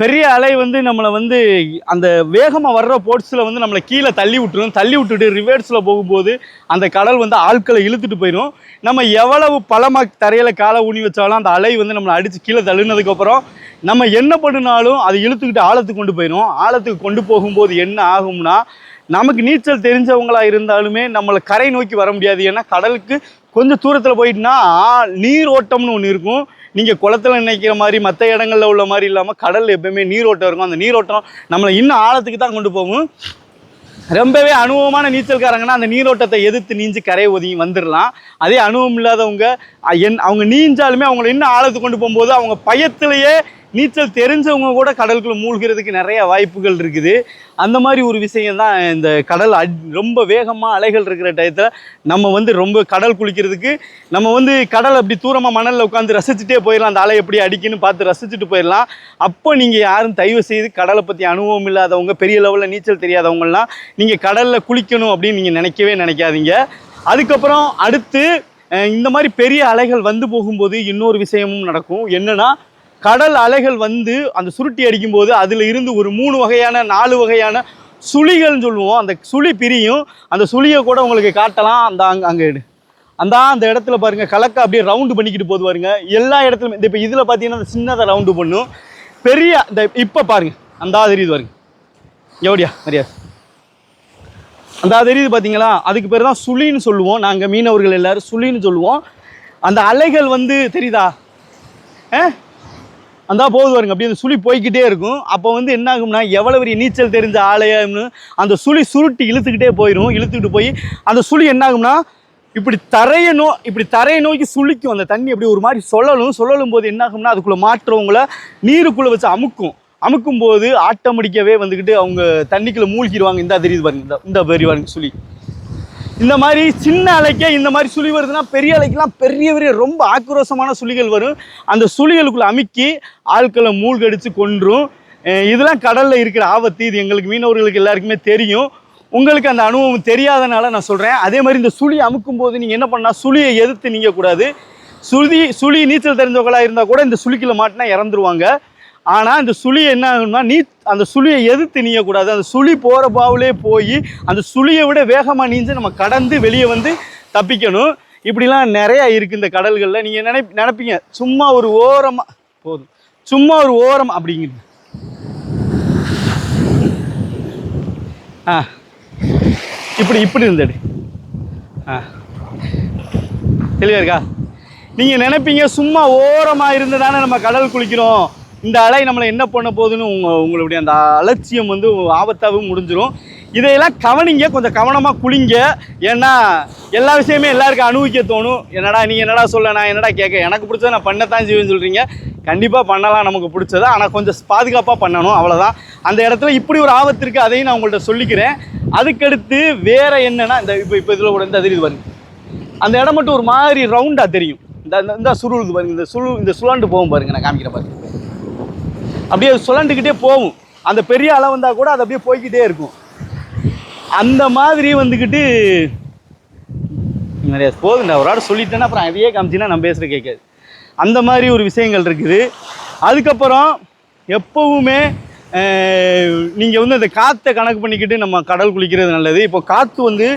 பெரிய அலை வந்து நம்மளை வந்து அந்த வேகமாக வர்ற போட்ஸில் வந்து நம்மளை கீழே தள்ளி விட்டுரும். தள்ளி விட்டுட்டு ரிவர்ஸில் போகும்போது அந்த கடல் வந்து ஆட்களை இழுத்துட்டு போயிடும் நம்ம எவ்வளவு பழமாக தரையில் காலை ஊனி வச்சாலும் அந்த அலை வந்து நம்மளை அடித்து கீழே தள்ளுனதுக்கப்புறம் நம்ம என்ன பண்ணினாலும் அது இழுத்துக்கிட்டு ஆழத்துக்கு கொண்டு போயிடும் ஆழத்துக்கு கொண்டு போகும்போது என்ன ஆகும்னா நமக்கு நீச்சல் தெரிஞ்சவங்களாக இருந்தாலுமே நம்மளை கரை நோக்கி வர முடியாது. ஏன்னா கடலுக்கு கொஞ்சம் தூரத்தில் போயிட்டுனா நீர் ஓட்டம்னு ஒன்று இருக்கும். நீங்கள் குளத்துல நினைக்கிற மாதிரி மற்ற இடங்களில் உள்ள மாதிரி இல்லாமல் கடலில் எப்பயுமே நீரோட்டம் இருக்கும். அந்த நீரோட்டம் நம்மளை இன்னும் ஆழத்துக்கு தான் கொண்டு போகும். ரொம்பவே அனுபவமான நீச்சல்காரங்கன்னா அந்த நீரோட்டத்தை எதிர்த்து நீஞ்சு கரை ஒதுங்கி வந்துடலாம் அதே அனுபவம் இல்லாதவங்க என் அவங்க நீஞ்சாலுமே அவங்கள இன்னும் ஆழத்துக்கு கொண்டு போகும்போது அவங்க பயத்திலேயே நீச்சல் தெரிஞ்சவங்க கூட கடலுக்குள்ளே மூழ்கிறதுக்கு நிறைய வாய்ப்புகள் இருக்குது. அந்த மாதிரி ஒரு விஷயம் தான் இந்த கடல் அட் ரொம்ப வேகமாக அலைகள் இருக்கிற டயத்தில் நம்ம வந்து ரொம்ப கடல் குளிக்கிறதுக்கு நம்ம வந்து கடல் அப்படி தூரமாக மணலில் உட்காந்து ரசிச்சுட்டே போயிடலாம். அந்த அலை எப்படி அடிக்குன்னு பார்த்து ரசிச்சுட்டு போயிடலாம். அப்போ நீங்கள் யாரும் தயவு செய்து கடலை பற்றி அனுபவம் இல்லாதவங்க பெரிய லெவலில் நீச்சல் தெரியாதவங்கலாம் நீங்கள் கடலில் குளிக்கணும் அப்படின்னு நீங்கள் நினைக்கவே நினைக்காதீங்க. அதுக்கப்புறம் அடுத்து இந்த மாதிரி பெரிய அலைகள் வந்து போகும்போது இன்னொரு விஷயமும் நடக்கும். என்னென்னா கடல் அலைகள் வந்து அந்த சுருட்டி அடிக்கும்போது அதில் இருந்து ஒரு மூணு வகையான நாலு வகையான சுழிகள்னு சொல்லுவோம். அந்த சுழி பிரியும். அந்த சுழியை கூட உங்களுக்கு காட்டலாம். அந்த அங்கே அங்கே அந்த அந்த இடத்துல பாருங்க கலக்க அப்படியே ரவுண்டு பண்ணிக்கிட்டு போது பாருங்க. எல்லா இடத்துலையும் இந்த இப்போ இதில் பார்த்தீங்கன்னா அந்த சின்னதாக ரவுண்டு பண்ணும். பெரிய இந்த இப்போ பாருங்கள் அந்த தெரியுது பாருங்க. எவடியா மரியா அந்த தெரியுது பார்த்தீங்களா அதுக்கு பேர் தான் சுழின்னு சொல்லுவோம். நாங்கள் மீனவர்கள் எல்லோரும் சுழின்னு சொல்லுவோம். அந்த அலைகள் வந்து தெரியுதா? ஆ? அந்த போகுது பாருங்க அப்படியே அந்த சுழி போய்க்கிட்டே இருக்கும். அப்போ வந்து என்ன ஆகும்னா எவ்வளோ பெரிய நீச்சல் தெரிஞ்ச ஆலயம்னு அந்த சுழி சுருட்டி இழுத்துக்கிட்டே போயிடும் இழுத்துக்கிட்டு போய் அந்த சுழி என்ன ஆகும்னா இப்படி தரையை நோ இப்படி தரையை நோக்கி சுழிக்கும். அந்த தண்ணி அப்படி ஒரு மாதிரி சொல்லலும் சொல்லலும் போது என்ன ஆகும்னா அதுக்குள்ளே மாற்றவங்கள நீருக்குள்ளே வச்சு அமுக்கும். அமுக்கும் போது அடிக்கவே வந்துக்கிட்டு அவங்க தண்ணிக்குள்ளே மூழ்கிடுவாங்க. இந்த தெரியுது பாருங்க இந்த இந்த பெரிய பாருங்க சுழி. இந்த மாதிரி சின்ன அலைக்கே இந்த மாதிரி சுழி வருதுன்னா பெரிய அலைக்கெல்லாம் பெரிய பெரிய ரொம்ப ஆக்ரோஷமான சுழிகள் வரும். அந்த சுழிகளுக்குள்ளே அமுக்கி ஆட்களை மூழ்கடிச்சு கொன்றும். இதெல்லாம் கடலில் இருக்கிற ஆபத்து இது எங்களுக்கு மீனவர்களுக்கு எல்லாருக்குமே தெரியும். உங்களுக்கு அந்த அனுபவம் தெரியாதனால நான் சொல்கிறேன் அதே மாதிரி இந்த சுழி அமுக்கும் போது நீங்கள் என்ன பண்ணால் சுழியை எதிர்த்து நீங்கக்கூடாது. சுழி சுழி நீச்சல் தெரிஞ்சவங்களாக இருந்தால் கூட இந்த சுழிக்கில் மாட்டினா இறந்துருவாங்க. ஆனால் இந்த சுழி என்ன ஆகும்னா நீ அந்த சுழியை எதிர்த்து நீயக்கூடாது. அந்த சுழி போகிற பாவுலே போய் அந்த சுழியை விட வேகமாக நீஞ்சு நம்ம கடந்து வெளியே வந்து தப்பிக்கணும். இப்படிலாம் நிறையா இருக்குது இந்த கடல்களில். நீங்கள் நினை நினைப்பீங்க சும்மா ஒரு ஓரமாக போதும். சும்மா ஒரு ஓரம் அப்படிங்கிறது ஆ. இப்படி இப்படி இருந்தது ஆ. தெளிவா இருக்கா? நீங்கள் நினைப்பீங்க சும்மா ஓரமாக இருந்து தானே நம்ம கடல் குளிக்கிறோம். இந்த அலை நம்மளை என்ன பண்ண போகுதுன்னு உங்க உங்களுடைய அந்த அலட்சியம் வந்து ஆபத்தாகவும் முடிஞ்சிடும் இதையெல்லாம் கவனிங்க கொஞ்சம் கவனமாக குளிங்க. ஏன்னா எல்லா விஷயமே எல்லாருக்கும் அனுபவிக்க தோணும். என்னடா நீ என்னடா சொல்ல நான் என்னடா கேட்க? எனக்கு பிடிச்சதை நான் பண்ணத்தான் செய்வேன்னு சொல்கிறீங்க கண்டிப்பாக பண்ணலாம் நமக்கு பிடிச்சதை. ஆனால் கொஞ்சம் பாதுகாப்பாக பண்ணணும் அவ்வளோதான் அந்த இடத்துல இப்படி ஒரு ஆபத்து இருக்குது அதையும் நான் உங்கள்கிட்ட சொல்லிக்கிறேன். அதுக்கடுத்து வேறு என்னென்னா இந்த இப்போ இப்போ இதில் கூட இந்த தெரியுது பாருங்க. அந்த இடம் மட்டும் ஒரு மாதிரி ரவுண்டாக தெரியும். இந்த இந்த- சுருளுக்கு பாருங்கள் பாருங்க இந்த சுழு இந்த சுழண்டு போகும் பாருங்க நான் காமிக்கிறேன் பாருங்க. அப்படியே சுழண்டுக்கிட்டே போகும் அந்த பெரிய அலை வந்தால் கூட அது அப்படியே போய்க்கிட்டே இருக்கும். அந்த மாதிரி வந்துக்கிட்டு நிறைய போதுண்டா ஒரு ஆள் சொல்லிட்டேன்னா அப்புறம் அதையே காமிச்சின்னா நான் பேசுகிற கேட்காது. அந்த மாதிரி ஒரு விஷயங்கள் இருக்குது. அதுக்கப்புறம் எப்போவுமே நீங்கள் வந்து அந்த காற்றை கணக்கு பண்ணிக்கிட்டு நம்ம கடல் குளிக்கிறது நல்லது. இப்போ காற்று வந்து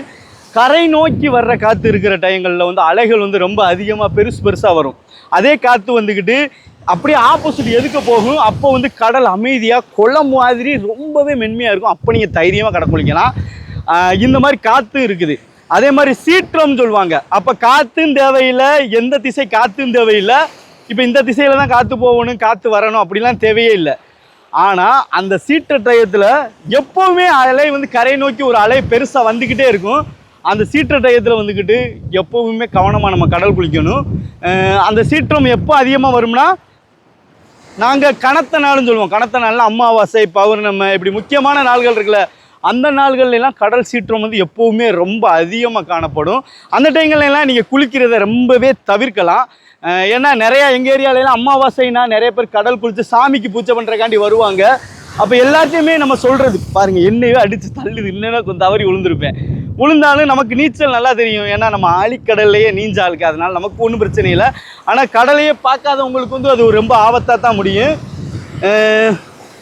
கரை நோக்கி வர்ற காற்று இருக்கிற டயங்களில் வந்து அலைகள் வந்து ரொம்ப அதிகமாக பெருசு பெருசாக வரும். அதே காற்று வந்துக்கிட்டு அப்படியே ஆப்போசிட் எதுக்கு போகும்? அப்போ வந்து கடல் அமைதியாக குளம் மாதிரி ரொம்பவே மென்மையாக இருக்கும். அப்போ நீங்கள் தைரியமாக கடல் குளிக்கலாம். இந்த மாதிரி காற்று இருக்குது. அதே மாதிரி சீற்றம் சொல்லுவாங்க. அப்போ காற்றும் தேவையில்லை எந்த திசை காற்றும் தேவையில்லை. இப்போ இந்த திசையில் தான் காற்று போகணும் காற்று வரணும் அப்படிலாம் தேவையே இல்லை. ஆனால் அந்த சீற்ற டயத்தில் எப்போவுமே அலை வந்து கரை நோக்கி ஒரு அலை பெருசாக வந்துக்கிட்டே இருக்கும். அந்த சீற்ற டயத்தில் வந்துக்கிட்டு எப்போவுமே கவனமாக நம்ம கடல் குளிக்கணும். அந்த சீற்றம் எப்போ அதிகமாக வரும்னா நாங்கள் கனத்த நாள்னு சொல்லுவோம். கனத்த நாள்னா அமாவாசை பௌர்ணமி இப்படி முக்கியமான நாள்கள் இருக்குல்ல அந்த நாள்கள்லாம் கடல் சீற்றம் வந்து எப்போவுமே ரொம்ப அதிகமாக காணப்படும். அந்த டைங்கள்லாம் நீங்கள் குளிக்கிறத ரொம்பவே தவிர்க்கலாம். ஏன்னா நிறையா எங்கள் ஏரியாலலாம் அமாவாசைனா நிறைய பேர் கடல் குளித்து சாமிக்கு பூஜை பண்ணுறக்காண்டி வருவாங்க. அப்போ எல்லாத்தையுமே நம்ம சொல்கிறது பாருங்கள் என்னையோ அடித்து தள்ளுது. இல்லைன்னா கொஞ்சம் தவறி விழுந்திருப்பேன் விழுந்தாலும் நமக்கு நீச்சல் நல்லா தெரியும். ஏன்னா நம்ம ஆழிக்கடல்லையே நீஞ்ச ஆளுக்கு. அதனால் நமக்கு ஒன்றும் பிரச்சனை இல்லை. ஆனால் கடலையே பார்க்காதவங்களுக்கு வந்து அது ரொம்ப ஆபத்தாக தான் முடியும்.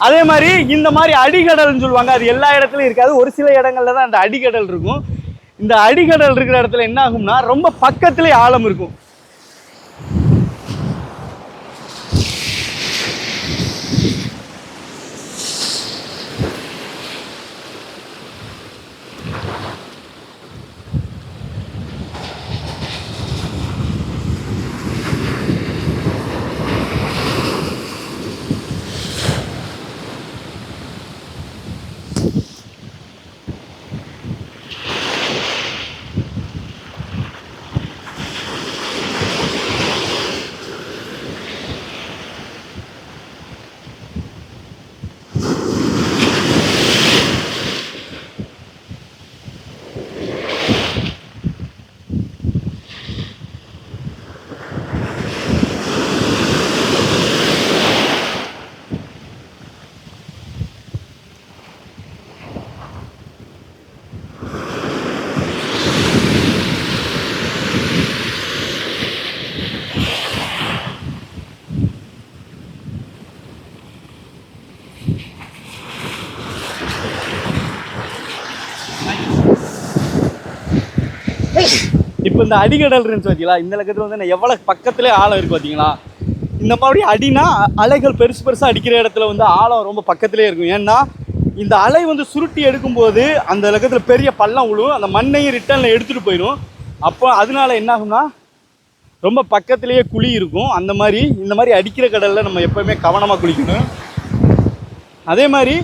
அதே மாதிரி இந்த மாதிரி அடிகடல்னு சொல்லுவாங்க. அது எல்லா இடத்துலையும் இருக்காது. ஒரு சில இடங்களில் தான் அந்த அடிகடல் இருக்கும். இந்த அடிகடல் இருக்கிற இடத்துல என்ன ஆகும்னா ரொம்ப பக்கத்துலேயே ஆழம் இருக்கும். இப்போ இந்த அடிகடல் இருந்துச்சு பார்த்தீங்களா இந்த லக்கத்தில் வந்து நான் எவ்வளோ பக்கத்துலேயே ஆழம் இருக்கு பார்த்தீங்களா இந்த மாதிரி அடினா அலைகள் பெருசு பெருசாக அடிக்கிற இடத்துல வந்து ஆழம் ரொம்ப பக்கத்துலேயே இருக்கும். ஏன்னா இந்த அலை வந்து சுருட்டி எடுக்கும்போது அந்த லக்கத்தில் பெரிய பள்ளம் விழும் அந்த மண்ணையும் ரிட்டர்னில் எடுத்துகிட்டு போயிடும். அப்போ அதனால என்ன ஆகும்னா ரொம்ப பக்கத்துலேயே குழி இருக்கும். அந்த மாதிரி இந்த மாதிரி அடிக்கிற கடலில் நம்ம எப்போவுமே கவனமாக குளிக்கணும். அதே மாதிரி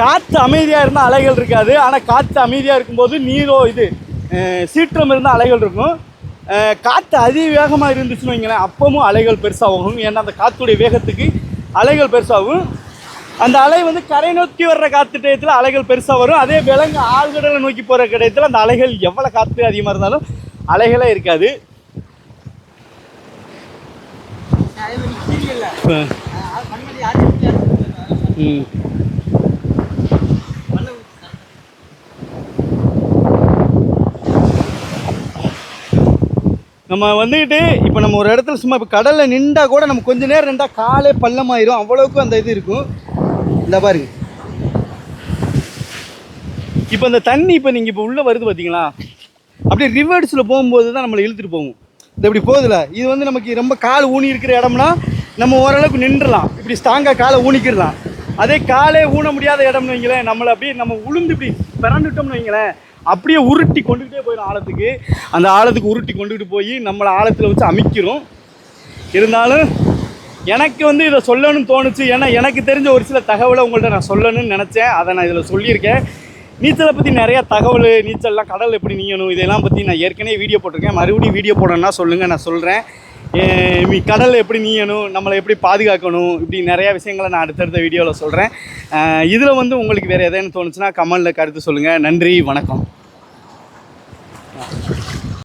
காற்று அமைதியாக இருந்தால் அலைகள் இருக்காது. ஆனால் காற்று அமைதியாக இருக்கும்போது நீரோ இது சீற்றம் இருந்தால் அலைகள் இருக்கும். காற்று அதி வேகமாக இருந்துச்சுன்னு வைங்களேன் அப்பவும் அலைகள் பெருசாகும். ஏன்னா அந்த காற்றுடைய வேகத்துக்கு அலைகள் பெருசாகும். அந்த அலை வந்து கரை நோக்கி வர்ற காற்று டயத்தில் அலைகள் பெருசாக வரும். அதே விலங்கு ஆழ்கடலை நோக்கி போகிற டயத்தில் அந்த அலைகள் எவ்வளோ காற்று அதிகமாக இருந்தாலும் அலைகளே இருக்காது. ம். நம்ம வந்துக்கிட்டு இப்போ நம்ம ஒரு இடத்துல சும்மா இப்போ கடலில் நின்றா கூட நம்ம கொஞ்ச நேரம் நின்றா காலே பள்ளமாயிரும். அவ்வளோக்கும் அந்த இது இருக்கும். இந்த பாருங்க. இப்போ இந்த தண்ணி இப்போ நீங்கள் இப்போ உள்ளே வருது பார்த்தீங்களா அப்படியே ரிவர்ஸில் போகும்போது தான் நம்மளை இழுத்துட்டு போகும். இது இப்படி போகுதுல. இது வந்து நமக்கு ரொம்ப கால் ஊனி இருக்கிற இடம்னா நம்ம ஓரளவுக்கு நின்றுலாம் இப்படி ஸ்ட்ராங்காக காலை ஊனிக்கிடலாம். அதே காலே ஊன முடியாத இடம்னு வைங்களேன் நம்மளை அப்படியே நம்ம உளுந்து இப்படி பிறந்துட்டோம்னு வைங்களேன் அப்படியே உருட்டி கொண்டுகிட்டே போயிடும் ஆழத்துக்கு. அந்த ஆழத்துக்கு உருட்டி கொண்டுகிட்டு போய் நம்மளை ஆழத்தில் வச்சு அமைக்கிறோம். இருந்தாலும் எனக்கு வந்து இதை சொல்லணும்னு தோணுச்சு. ஏன்னா எனக்கு தெரிஞ்ச ஒரு சில தகவலை உங்கள்கிட்ட நான் சொல்லணும்னு நினச்சேன். அதை நான் இதில் சொல்லியிருக்கேன். நீச்சலை பற்றி நிறையா தகவல் நீச்சல்லாம் கடல் எப்படி நீயணும் இதெல்லாம் பற்றி நான் ஏற்கனவே வீடியோ போட்டிருக்கேன். மறுபடியும் வீடியோ போடணும்னா சொல்லுங்கள் நான் சொல்கிறேன் மீ கடல் எப்படி நீயணும் நம்மளை எப்படி பாதுகாக்கணும் இப்படி நிறையா விஷயங்களை நான் அடுத்தடுத்த வீடியோவில் சொல்கிறேன் இதில் வந்து உங்களுக்கு வேறு எதேன்னு தோணுச்சுன்னா கமெண்டில் கருத்து சொல்லுங்கள் நன்றி வணக்கம்.